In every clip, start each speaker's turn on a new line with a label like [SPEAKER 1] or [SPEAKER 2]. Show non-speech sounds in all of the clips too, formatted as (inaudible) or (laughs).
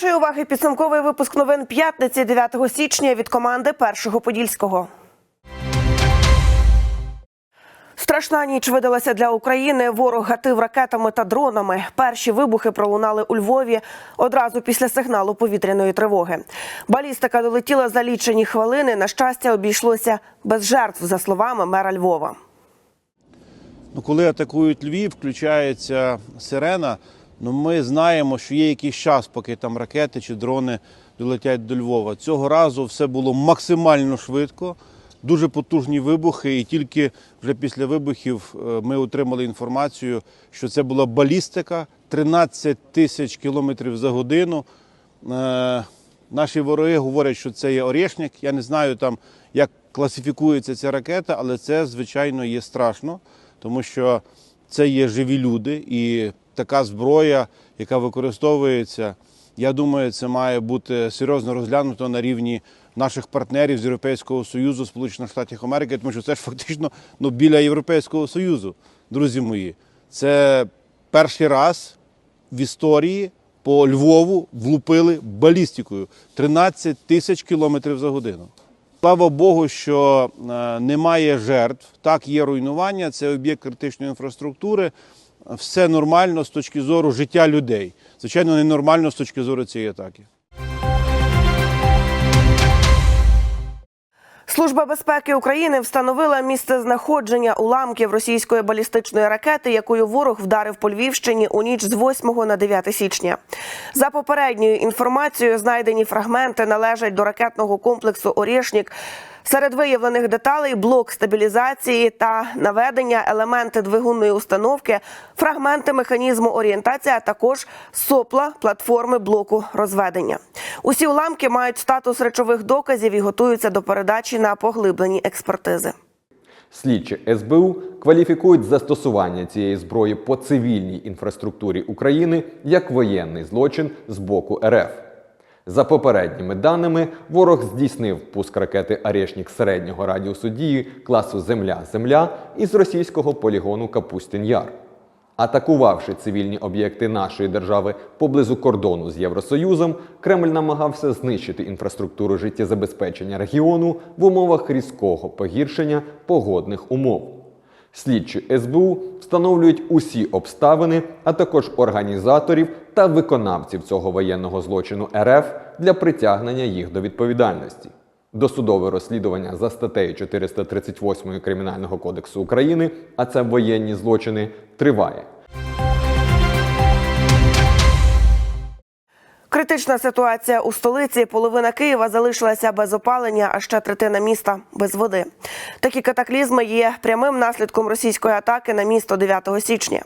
[SPEAKER 1] вашої уваги підсумковий випуск новин п'ятниці 9 січня від команди Першого Подільського. Страшна ніч видалася для України. Ворог гатив ракетами та дронами. Перші вибухи пролунали у Львові одразу після сигналу повітряної тривоги. Балістика долетіла за лічені хвилини. На щастя, обійшлося без жертв, за словами мера Львова.
[SPEAKER 2] Ну, коли атакують Львів, включається сирена. Ну, ми знаємо, що є якийсь час, поки там ракети чи дрони долетять до Львова. Цього разу все було максимально швидко, дуже потужні вибухи, і тільки вже після вибухів е, ми отримали інформацію, що це була балістика 13 тисяч кілометрів за годину. Е, Наші вороги говорять, що це є Орешник. Я не знаю там, як класифікується ця ракета, але це, звичайно, є страшно, тому що це є живі люди, і така зброя, яка використовується, я думаю, це має бути серйозно розглянуто на рівні наших партнерів з Європейського Союзу, Сполучених Штатів Америки, тому що це ж фактично ну, біля Європейського Союзу, друзі мої. Це перший раз в історії по Львову влупили балістикою 13 тисяч кілометрів за годину. Слава Богу, що е, немає жертв. Так, є руйнування, це об'єкт критичної інфраструктури. Все нормально з точки зору життя людей. Звичайно, ненормально з точки зору цієї атаки.
[SPEAKER 1] Служба безпеки України встановила місце знаходження уламків російської балістичної ракети, якою ворог вдарив по Львівщині у ніч з 8 на 9 січня. За попередньою інформацією, знайдені фрагменти належать до ракетного комплексу Орєшнік. Серед виявлених деталей блок стабілізації та наведення, елементи двигунної установки, фрагменти механізму орієнтації, а також сопла платформи блоку розведення. Усі уламки мають статус речових доказів і готуються до передачі на поглиблені експертизи.
[SPEAKER 3] Слідчі СБУ кваліфікують застосування цієї зброї по цивільній інфраструктурі України як воєнний злочин з боку РФ. За попередніми даними, ворог здійснив пуск ракети Арешнік середнього радіусу дії класу Земля-Земля із російського полігону Капустін Яр. Атакувавши цивільні об'єкти нашої держави поблизу кордону з Євросоюзом, Кремль намагався знищити інфраструктуру життєзабезпечення регіону в умовах різкого погіршення погодних умов. Слідчі СБУ встановлюють усі обставини, а також організаторів та виконавців цього воєнного злочину РФ для притягнення їх до відповідальності. Досудове розслідування за статтею 438 Кримінального кодексу України, а це воєнні злочини, триває.
[SPEAKER 1] Критична ситуація у столиці. Половина Києва залишилася без опалення, а ще третина міста без води. Такі катаклізми є прямим наслідком російської атаки на місто 9 січня.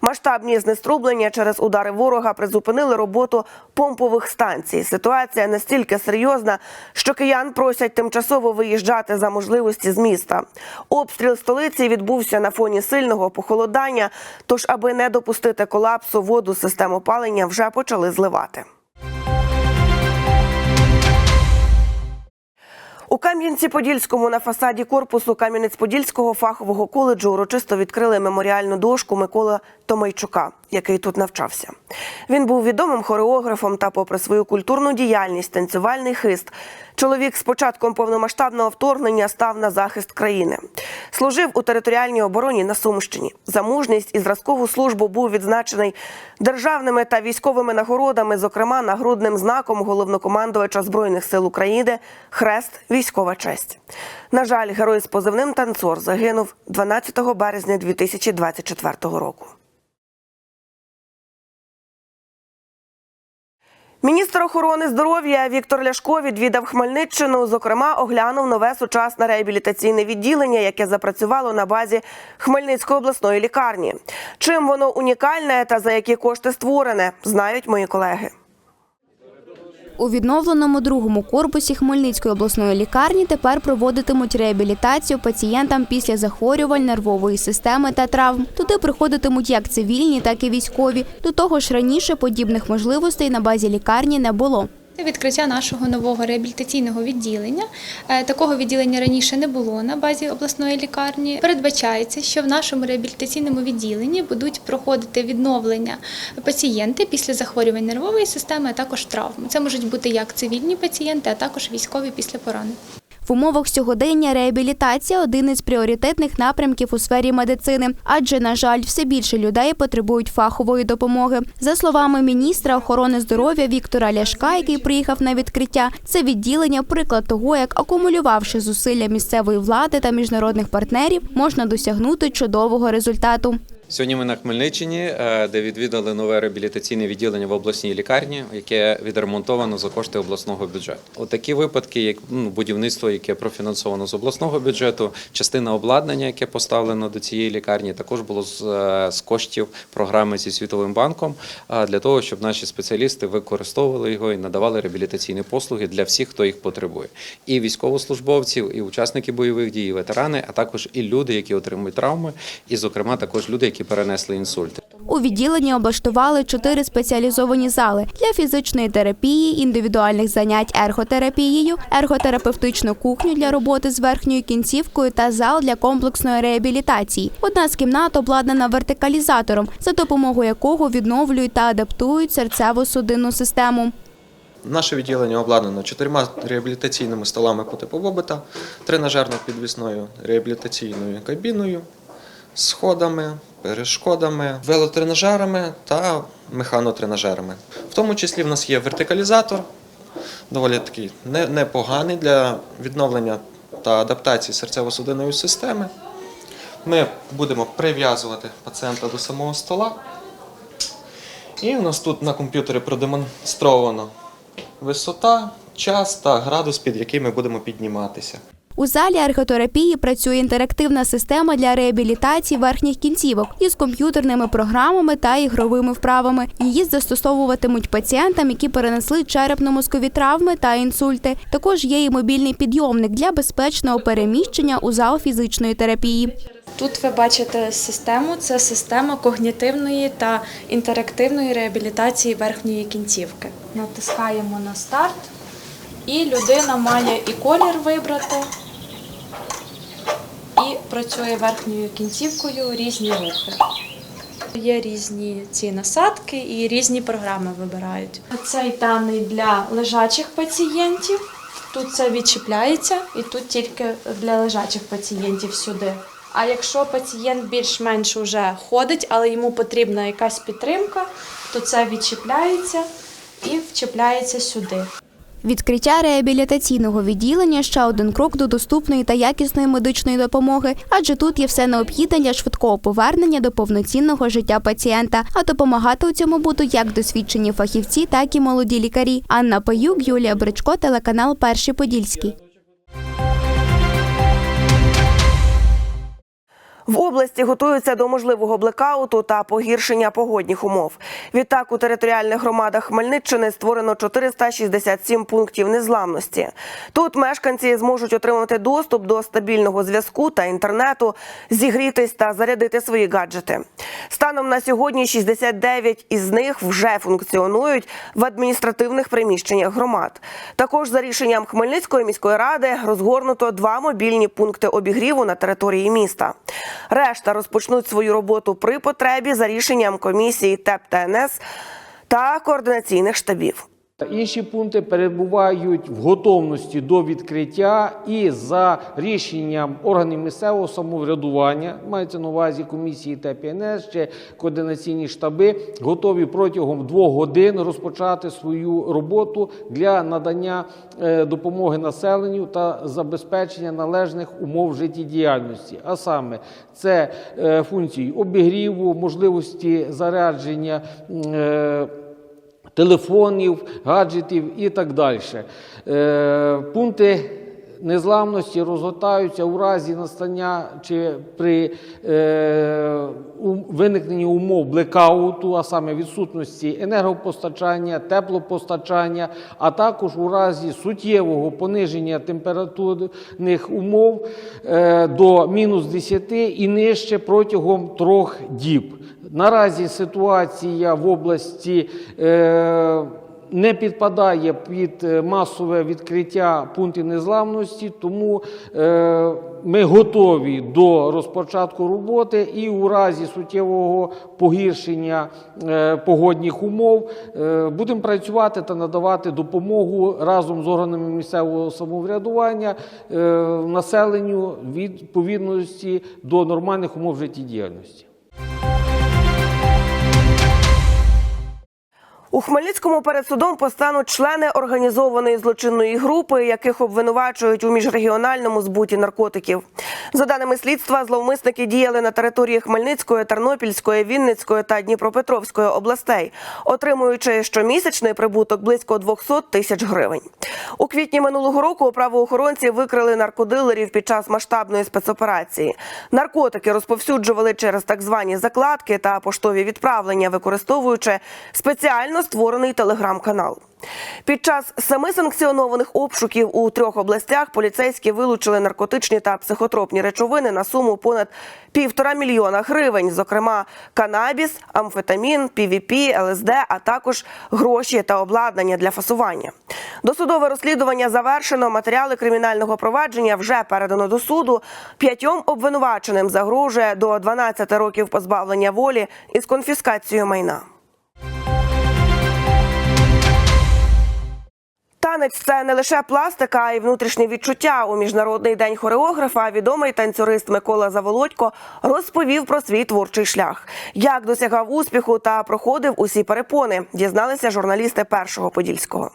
[SPEAKER 1] Масштабні знеструблення через удари ворога призупинили роботу помпових станцій. Ситуація настільки серйозна, що киян просять тимчасово виїжджати за можливості з міста. Обстріл столиці відбувся на фоні сильного похолодання. Тож, аби не допустити колапсу, воду з систем опалення вже почали зливати. У Кам'янці-Подільському на фасаді корпусу Кам'янець-Подільського фахового коледжу урочисто відкрили меморіальну дошку Микола Томайчука, який тут навчався. Він був відомим хореографом та, попри свою культурну діяльність, танцювальний хист. Чоловік з початком повномасштабного вторгнення став на захист країни. Служив у територіальній обороні на Сумщині. За мужність і зразкову службу був відзначений державними та військовими нагородами, зокрема нагрудним знаком головнокомандувача збройних сил України Хрест Військова честь. На жаль, герой з позивним танцор загинув 12 березня 2024 року. Міністр охорони здоров'я Віктор Ляшко відвідав Хмельниччину. Зокрема, оглянув нове сучасне реабілітаційне відділення, яке запрацювало на базі Хмельницької обласної лікарні. Чим воно унікальне та за які кошти створене, знають мої колеги.
[SPEAKER 4] У відновленому другому корпусі Хмельницької обласної лікарні тепер проводитимуть реабілітацію пацієнтам після захворювань нервової системи та травм. Туди приходитимуть як цивільні, так і військові. До того ж, раніше подібних можливостей на базі лікарні не було.
[SPEAKER 5] Відкриття нашого нового реабілітаційного відділення. Е, Такого відділення раніше не було на базі обласної лікарні. Передбачається, що в нашому реабілітаційному відділенні будуть проходити відновлення пацієнти після захворювань нервової системи, а також травм. Це можуть бути як цивільні пацієнти, а також військові після поранень.
[SPEAKER 4] В умовах сьогодення реабілітація один із пріоритетних напрямків у сфері медицини, адже, на жаль, все більше людей потребують фахової допомоги. За словами міністра охорони здоров'я Віктора Ляшка, який приїхав на відкриття, це відділення приклад того, як акумулювавши зусилля місцевої влади та міжнародних партнерів, можна досягнути чудового результату.
[SPEAKER 6] Сьогодні ми на Хмельниччині, е, де відвідали нове реабілітаційне відділення в обласній лікарні, яке відремонтовано за кошти обласного бюджету. Отакі випадки, як ну, будівництво, яке профінансовано з обласного бюджету, частина обладнання, яке поставлено до цієї лікарні, також було з, е, з коштів програми зі світовим банком е, для того, щоб наші спеціалісти використовували його і надавали реабілітаційні послуги для всіх, хто їх потребує, і військовослужбовців, і учасники бойових дій, і ветерани, а також і люди, які отримують травми, і, зокрема, також люди, які перенесли інсульти.
[SPEAKER 4] У відділенні облаштували чотири спеціалізовані зали для фізичної терапії, індивідуальних занять ерготерапією, ерготерапевтичну кухню для роботи з верхньою кінцівкою та зал для комплексної реабілітації. Одна з кімнат обладнана вертикалізатором, за допомогою якого відновлюють та адаптують серцево-судинну систему.
[SPEAKER 7] Наше відділення обладнано чотирма реабілітаційними столами по типу Бобета, тренажерно-підвісною реабілітаційною кабіною, сходами, перешкодами, велотренажерами та механотренажерами. В тому числі в нас є вертикалізатор, доволі такий непоганий для відновлення та адаптації серцево-судинної системи. Ми будемо прив'язувати пацієнта до самого стола. І у нас тут на комп'ютері продемонстровано висота, час та градус, під який ми будемо підніматися.
[SPEAKER 4] У залі ерготерапії працює інтерактивна система для реабілітації верхніх кінцівок із комп'ютерними програмами та ігровими вправами. Її застосовуватимуть пацієнтам, які перенесли черепно-мозкові травми та інсульти. Також є і мобільний підйомник для безпечного переміщення у зал фізичної терапії.
[SPEAKER 8] Тут ви бачите систему, це система когнітивної та інтерактивної реабілітації верхньої кінцівки. Натискаємо на старт, і людина має і колір вибрати, і працює верхньою кінцівкою різні рухи. Є різні ці насадки і різні програми вибирають. Цей даний для лежачих пацієнтів. Тут це відчіпляється, і тут тільки для лежачих пацієнтів сюди. А якщо пацієнт більш-менш уже ходить, але йому потрібна якась підтримка, то це відчіпляється і вчіпляється сюди.
[SPEAKER 4] Відкриття реабілітаційного відділення ще один крок до доступної та якісної медичної допомоги, адже тут є все необхідне для швидкого повернення до повноцінного життя пацієнта. А допомагати у цьому будуть як досвідчені фахівці, так і молоді лікарі. Анна Паюк, Юлія Бричко, телеканал Перший Подільський.
[SPEAKER 1] В області готуються до можливого блекауту та погіршення погодних умов. Відтак у територіальних громадах Хмельниччини створено 467 пунктів незламності. Тут мешканці зможуть отримати доступ до стабільного зв'язку та інтернету, зігрітись та зарядити свої гаджети. Станом на сьогодні 69 із них вже функціонують в адміністративних приміщеннях громад. Також за рішенням Хмельницької міської ради розгорнуто два мобільні пункти обігріву на території міста. Решта розпочнуть свою роботу при потребі за рішенням комісії ТЕП ТНС та координаційних штабів.
[SPEAKER 9] Інші пункти перебувають в готовності до відкриття і за рішенням органів місцевого самоврядування, мається на увазі комісії та ПНС чи координаційні штаби, готові протягом двох годин розпочати свою роботу для надання е, допомоги населенню та забезпечення належних умов життєдіяльності. А саме це е, функції обігріву, можливості зарядження. Телефонів, гаджетів і так далі. Е, пункти незламності розгортаються у разі настання чи при е, виникненні умов блекауту, а саме відсутності енергопостачання, теплопостачання, а також у разі суттєвого пониження температурних умов е, до мінус 10 і нижче протягом трьох діб. Наразі ситуація в області е, не підпадає під е, масове відкриття пунктів незламності, тому е, ми готові до розпочатку роботи і у разі суттєвого погіршення е, погодних умов будемо працювати та надавати допомогу разом з органами місцевого самоврядування населенню відповідності до нормальних умов життєдіяльності.
[SPEAKER 1] У Хмельницькому перед судом постануть члени організованої злочинної групи, яких обвинувачують у міжрегіональному збуті наркотиків. За даними слідства, зловмисники діяли на території Хмельницької, Тернопільської, Вінницької та Дніпропетровської областей, отримуючи щомісячний прибуток близько 200 тисяч гривень. У квітні минулого року правоохоронці викрили наркодилерів під час масштабної спецоперації. Наркотики розповсюджували через так звані закладки та поштові відправлення, використовуючи спеціально створений телеграм-канал. Під час семи санкціонованих обшуків у трьох областях поліцейські вилучили наркотичні та психотропні речовини на суму понад півтора мільйона гривень, зокрема канабіс, амфетамін, ПВП, ЛСД, а також гроші та обладнання для фасування. Досудове розслідування завершено. Матеріали кримінального провадження вже передано до суду. П'ятьом обвинуваченим загрожує до 12 років позбавлення волі із конфіскацією майна. Танець це не лише пластика, а й внутрішнє відчуття. У міжнародний день хореографа відомий танцюрист Микола Заволодько розповів про свій творчий шлях, як досягав успіху та проходив усі перепони. Дізналися журналісти першого подільського.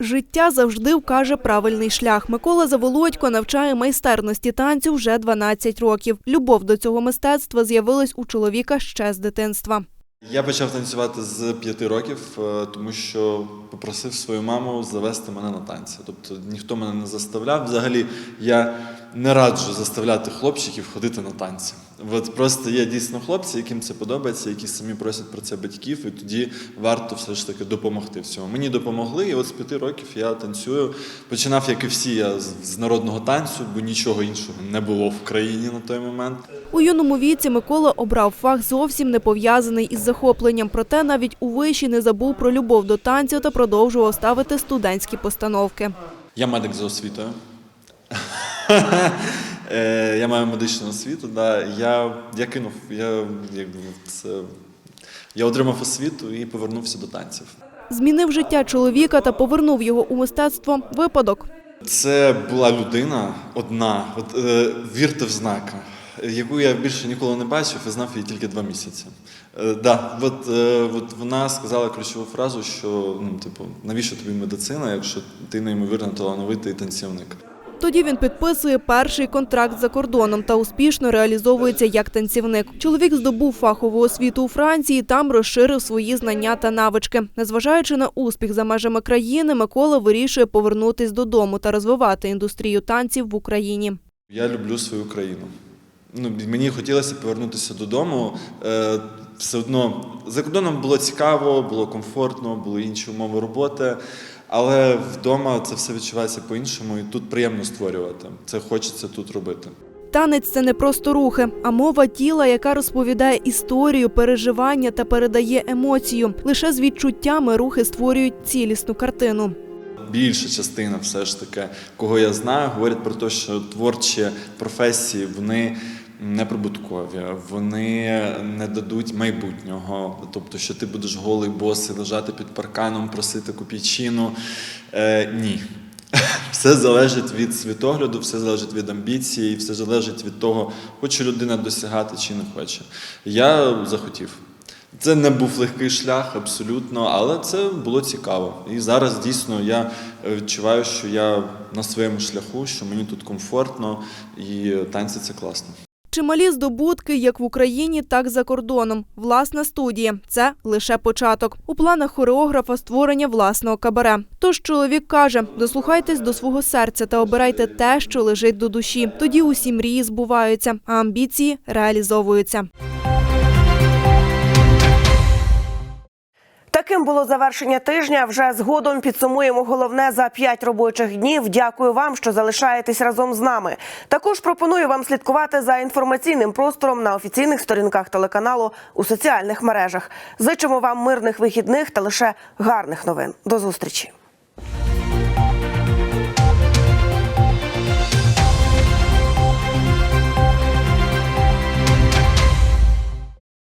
[SPEAKER 10] Життя завжди вкаже правильний шлях. Микола Заволодько навчає майстерності танцю вже 12 років. Любов до цього мистецтва з'явилась у чоловіка ще з дитинства.
[SPEAKER 11] Я почав танцювати з п'яти років, е, тому що попросив свою маму завести мене на танці. Тобто ніхто мене не заставляв. Взагалі я не раджу заставляти хлопчиків ходити на танці. От просто є дійсно хлопці, яким це подобається, які самі просять про це батьків, і тоді варто все ж таки допомогти в цьому. Мені допомогли, і от з п'яти років я танцюю. Починав, як і всі, я з- з народного танцю, бо нічого іншого не було в країні на той момент.
[SPEAKER 10] У юному віці Микола обрав фах зовсім не пов'язаний із захопленням. Проте навіть у виші не забув про любов до танцю та продовжував ставити студентські постановки.
[SPEAKER 11] Я медик за освітою. (laughs) Е, Я маю медичну освіту. Да. Я, я кинув, я, якби, це, я отримав освіту і повернувся до танців.
[SPEAKER 10] Змінив життя чоловіка та повернув його у мистецтво випадок.
[SPEAKER 11] Це була людина одна, от, е, вірте в знака, яку я більше ніколи не бачив і знав її тільки два місяці. Е, да, от, е, от вона сказала ключову фразу, що ну, типу, навіщо тобі медицина, якщо ти неймовірно талановитий танцівник.
[SPEAKER 10] Тоді він підписує перший контракт за кордоном та успішно реалізовується як танцівник. Чоловік здобув фахову освіту у Франції, там розширив свої знання та навички. Незважаючи на успіх за межами країни, Микола вирішує повернутись додому та розвивати індустрію танців в Україні.
[SPEAKER 11] Я люблю свою країну. Ну, мені хотілося повернутися додому. Е, все одно за кордоном було цікаво, було комфортно, були інші умови роботи. Але вдома це все відчувається по-іншому, і тут приємно створювати. Це хочеться тут робити.
[SPEAKER 10] Танець це не просто рухи, а мова тіла, яка розповідає історію, переживання та передає емоцію. Лише з відчуттями рухи створюють цілісну картину.
[SPEAKER 11] Більша частина, все ж таки, кого я знаю, говорять про те, що творчі професії вони неприбуткові, вони не дадуть майбутнього. Тобто, що ти будеш голий босий, лежати під парканом, просити копійчину. Е, ні. (laughs) Все залежить від світогляду, все залежить від амбіції, все залежить від того, хоче людина досягати чи не хоче. Я захотів. Це не був легкий шлях, абсолютно, але це було цікаво. І зараз дійсно я відчуваю, що я на своєму шляху, що мені тут комфортно, і танці це класно.
[SPEAKER 10] Чималі здобутки як в Україні, так і за кордоном. Власна студія це лише початок. У планах хореографа створення власного кабаре. Тож чоловік каже: дослухайтесь до свого серця та обирайте те, що лежить до душі. Тоді усі мрії збуваються, а амбіції реалізовуються.
[SPEAKER 1] Таким було завершення тижня. Вже згодом підсумуємо головне за п'ять робочих днів. Дякую вам, що залишаєтесь разом з нами. Також пропоную вам слідкувати за інформаційним простором на офіційних сторінках телеканалу у соціальних мережах. Зичимо вам мирних вихідних та лише гарних новин. До зустрічі.